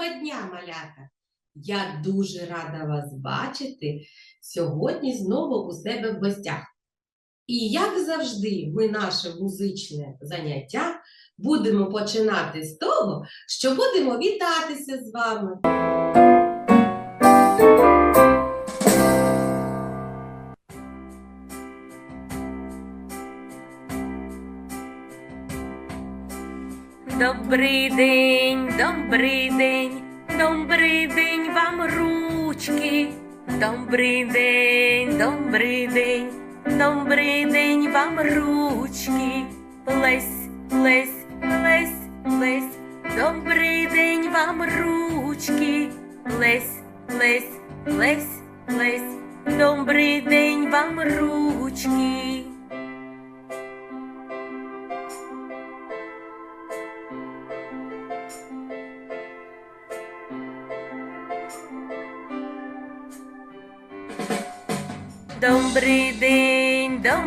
Доброго дня, малята! Я дуже рада вас бачити сьогодні знову у себе в гостях. І як завжди, ми наше музичне заняття будемо починати з того, що будемо вітатися з вами. Добрий день, добрий день, добрий день вам ручки. Добрий день, добрий день, добрий день вам ручки. Плесь, плесь, плесь, плесь. Добрий день вам ручки. Плесь, плесь, плесь, плесь. Добрий день вам ручки.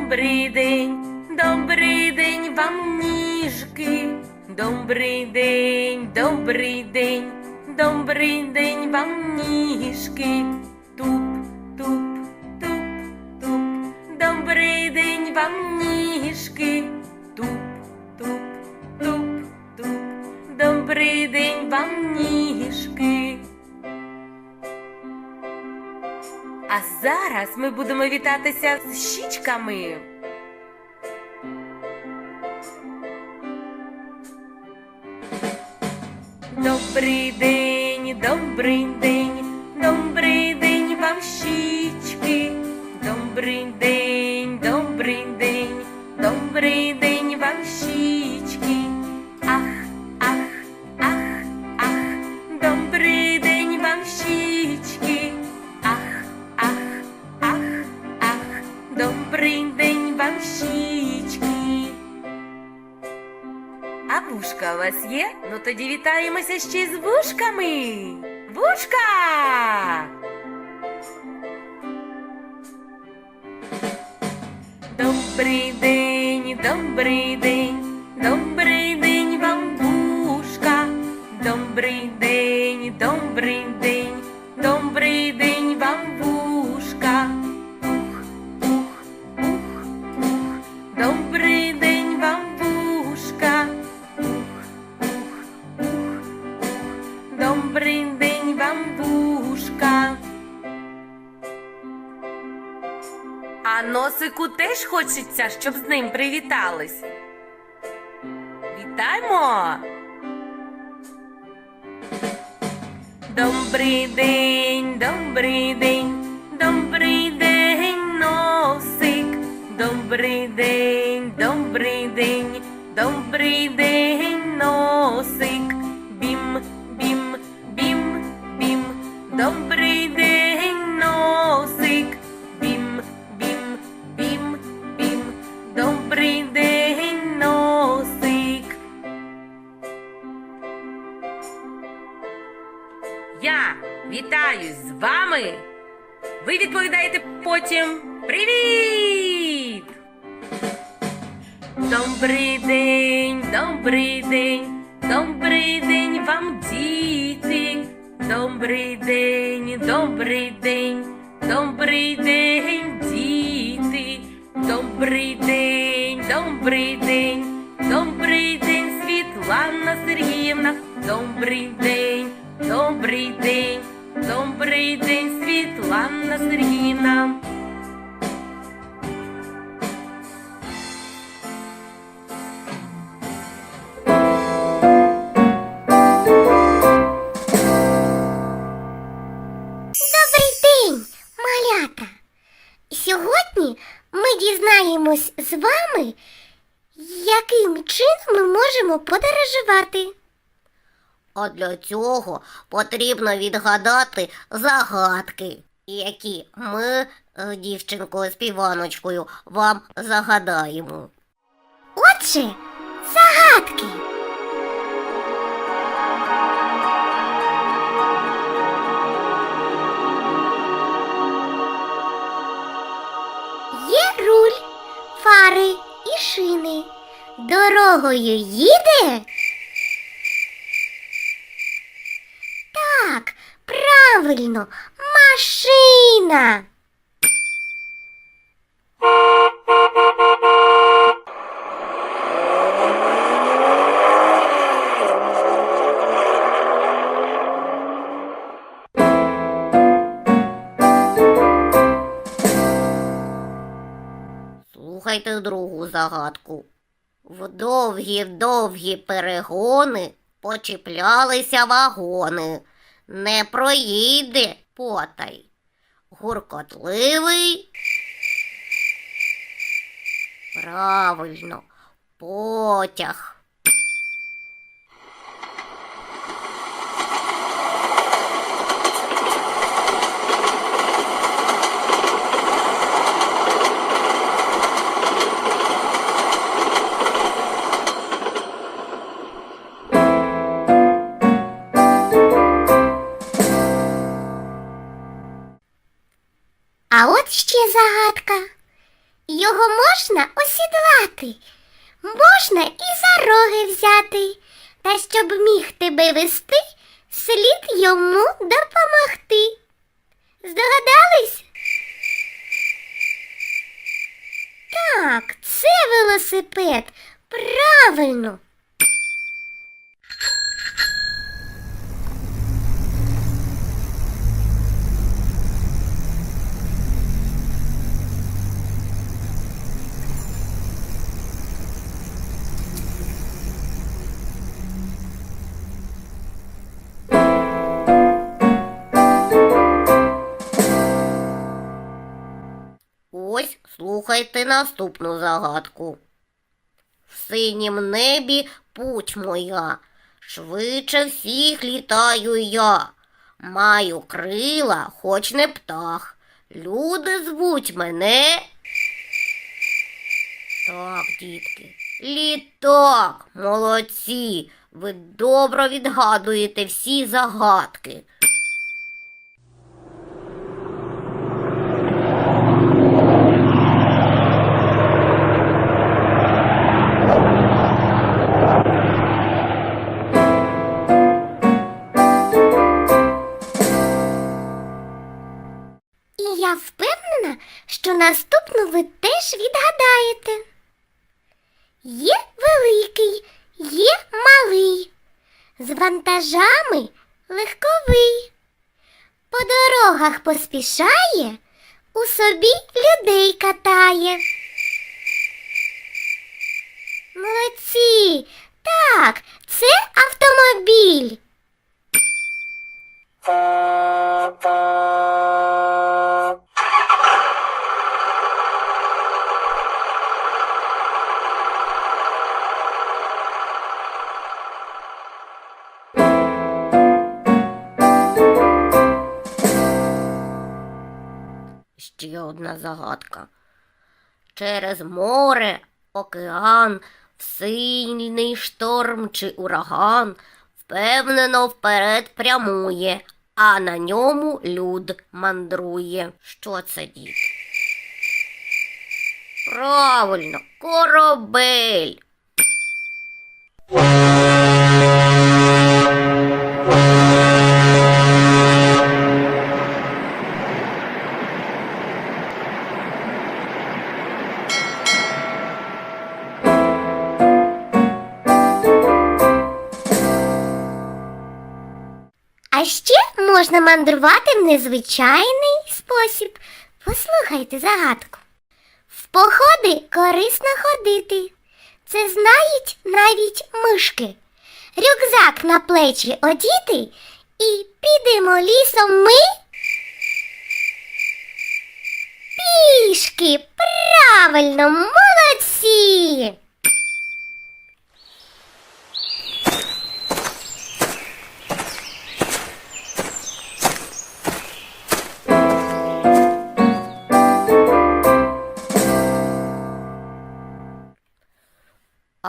Добрий день, добрий день вам ніжки. Добрий день, добрий день, добрий день вам ніжки. Туп, туп, туп, туп. Добрий день вам ніжки. Туп, туп, туп, туп. Добрий день вам ніжки. А зараз ми будемо вітатися з щічками. Добрий день, добрий день, добрий день вам щічки. Добрий день, добрий день, добрий день вушка у вас є? Ну тоді вітаємося ще й з вушками. Вушка! Добрий день, добрий день, добрий день вам вушка. Добрий день, добрий день, А теж хочеться, щоб з ним привітались. Вітаємо! Добрий день, добрий день, добрий день, носик. Добрий день, добрий день, добрий день, носик. Бім, бім, бім, бім. Добрий день, вами. Ви відповідаєте потім Привіт! Добрий день, добрий день, добрий день вам, діти. Добрий день, добрий день, добрий день, діти. Добрий день, добрий день, добрий день, Світлана Сергіївна. Добрий день, добрий день, добрий день, Світлана Сергіївна. Добрий день, малята! Сьогодні ми дізнаємось з вами, яким чином ми можемо подорожувати. А для цього потрібно відгадати загадки, які ми, е, дівчинкою співаночкою, вам загадаємо. Отже, загадки. Є руль, фари і шини. Дорогою їде. Правильно, машина. Слухайте другу загадку. В довгі-довгі перегони почіплялися вагони. Не проїде потай. Гуркотливий. Правильно, потяг. Слухайте наступну загадку. В синім небі путь моя, швидше всіх літаю я. Маю крила, хоч не птах. Люди звуть мене. Так, дітки, літак, молодці. Ви добре відгадуєте всі загадки. Поспішає, у собі людей катає. Молодці! Так, це автомобіль. Загадка. Через море, океан, в сильний шторм чи ураган впевнено вперед прямує, а на ньому люд мандрує. Що це, дід? Правильно, корабель. Мандрувати в незвичайний спосіб. Послухайте загадку. В походи корисно ходити. Це знають навіть мишки. Рюкзак на плечі одіти і підемо лісом ми. Пішки, правильно, молодці!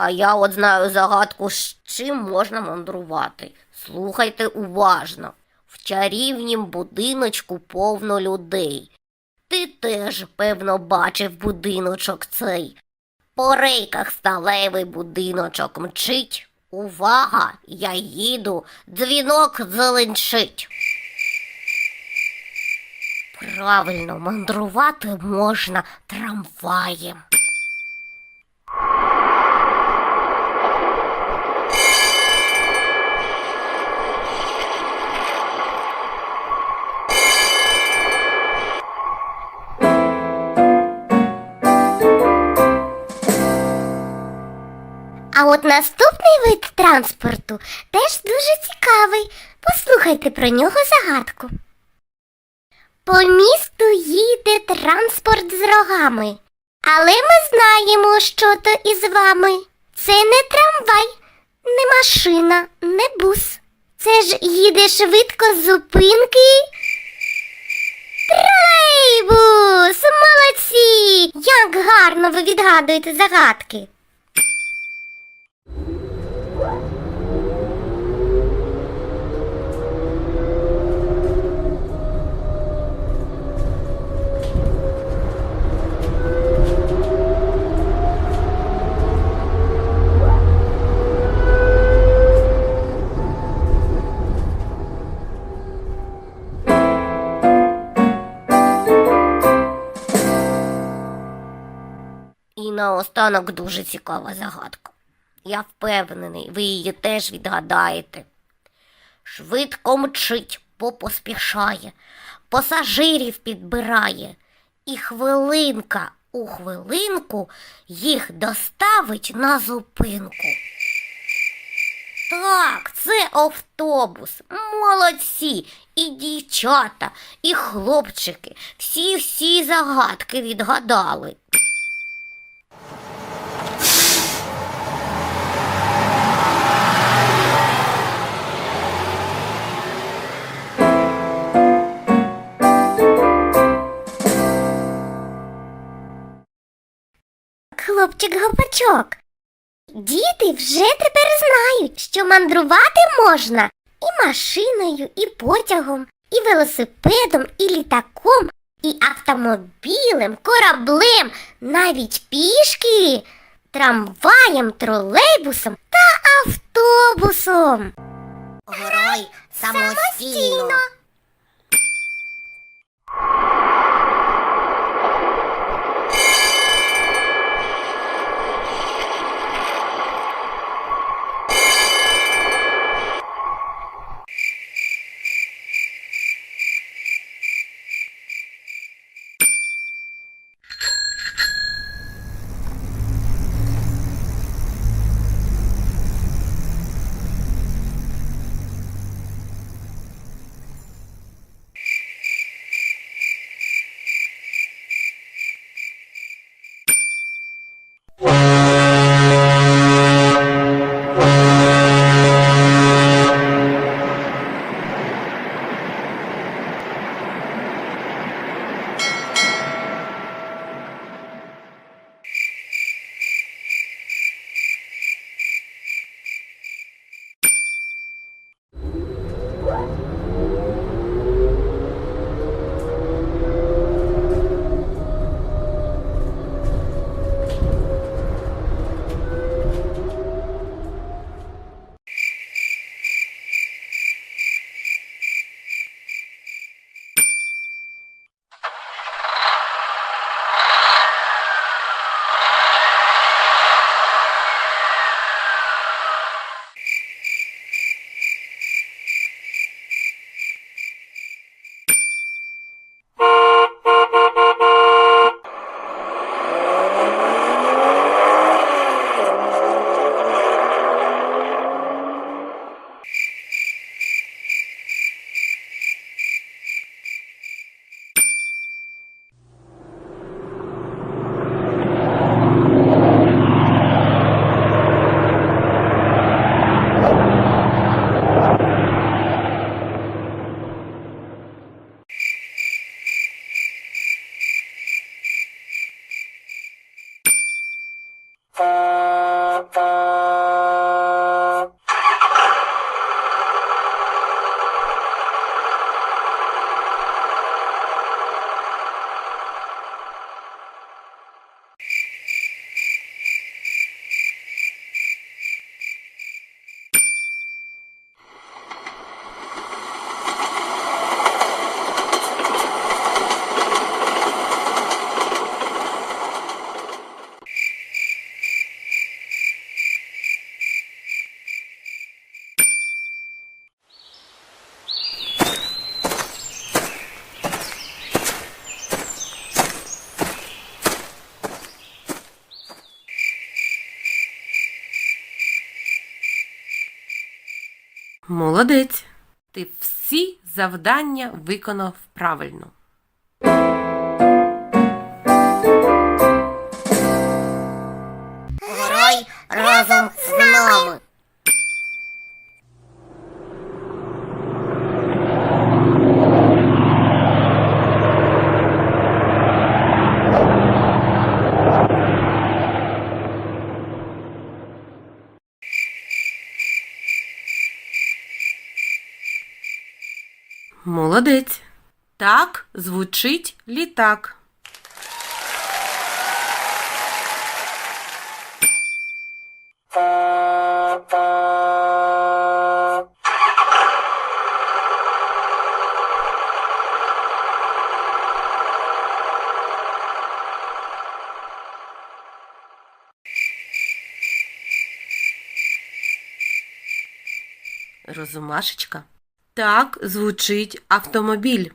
А я от знаю загадку, з чим можна мандрувати. Слухайте уважно. В чарівнім будиночку повно людей. Ти теж, певно, бачив будиночок цей. По рейках сталевий будиночок мчить. Увага! Я їду, дзвінок зеленчить. Правильно, мандрувати можна трамваєм. От наступний вид транспорту теж дуже цікавий. Послухайте про нього загадку. По місту їде транспорт з рогами. Але ми знаємо, що то із вами. Це не трамвай, не машина, не бус. Це ж їде швидко з зупинки. Тролейбус! Молодці! Як гарно ви відгадуєте загадки. Наостанок дуже цікава загадка. Я впевнений, ви її теж відгадаєте. Швидко мчить, бо поспішає, пасажирів підбирає, і хвилинка у хвилинку їх доставить на зупинку. Так, це автобус. Молодці. І дівчата, і хлопчики. Всі-всі загадки відгадали. Гопачок. Діти вже тепер знають, що мандрувати можна і машиною, і потягом, і велосипедом, і літаком, і автомобілем, кораблем, навіть пішки, трамваєм, тролейбусом та автобусом. Грай самостійно. Молодець. Ти всі завдання виконав правильно. Звучить літак. Розумашечка. Так звучить автомобіль.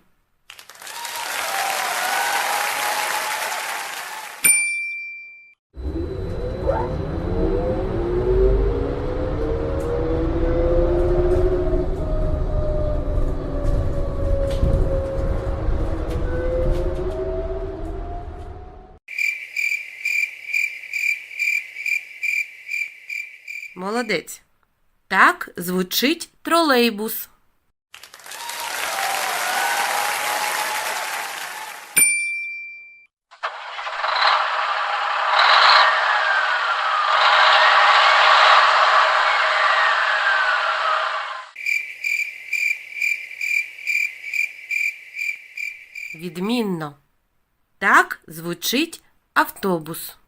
Молодець. Так звучить тролейбус. Відмінно. Так звучить автобус.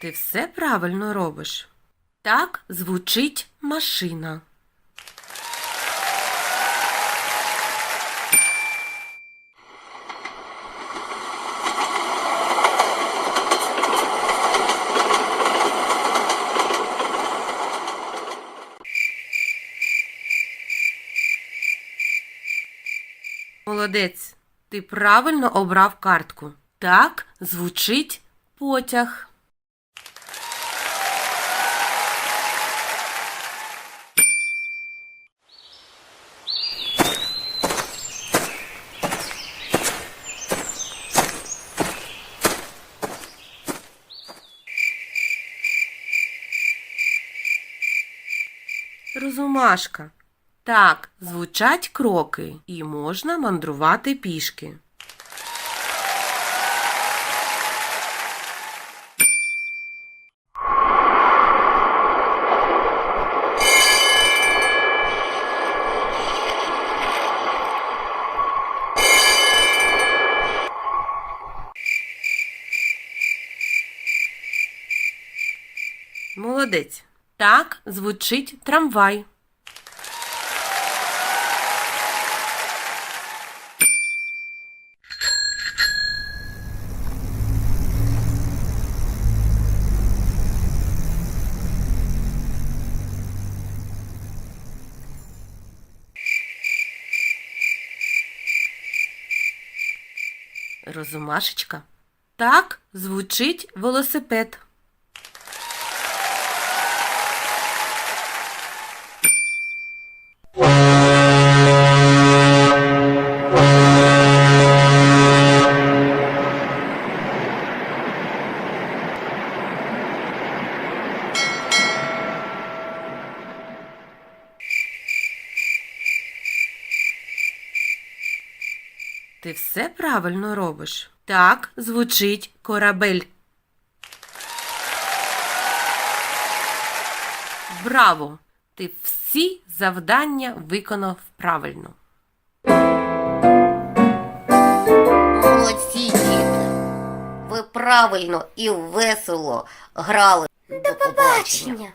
Ти все правильно робиш. Так звучить машина. Молодець. Ти правильно обрав картку. Так звучить потяг. Розумашка. Так, звучать кроки, і можна мандрувати пішки. Молодець. Так звучить трамвай. Розумашечка. Так звучить велосипед. Ти все правильно робиш. Так звучить корабель. Браво! Ти всі завдання виконав правильно. Молодці, діти. Ви правильно і весело грали. До Побачення.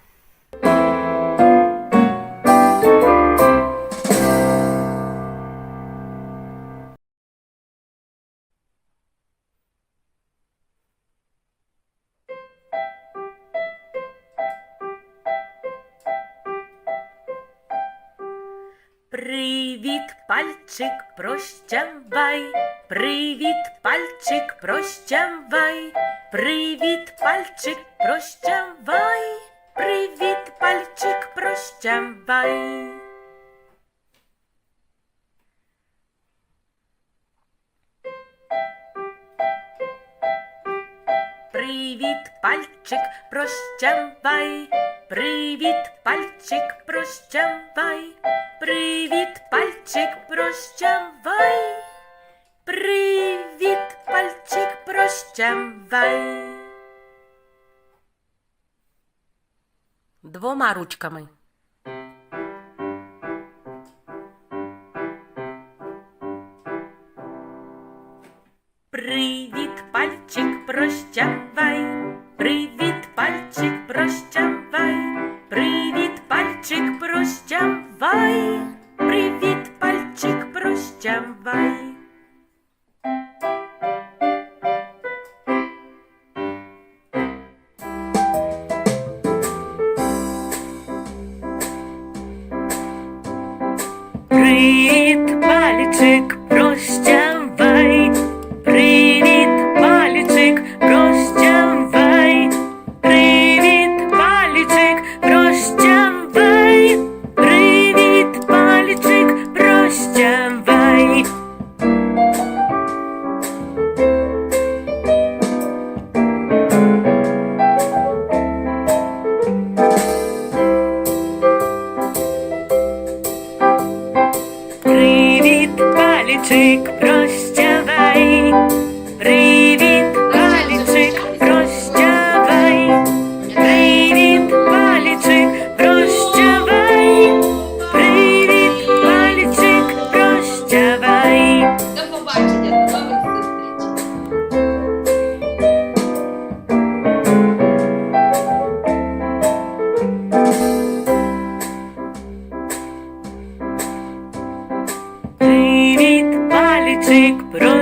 Привіт, пальчик, прощавай, привіт, пальчик, прощавай, привіт, пальчик, прощавай, привіт, пальчик, прощавай. Привіт, пальчик, прощавай, привіт, пальчик, прощавай. двома ручками. язик про.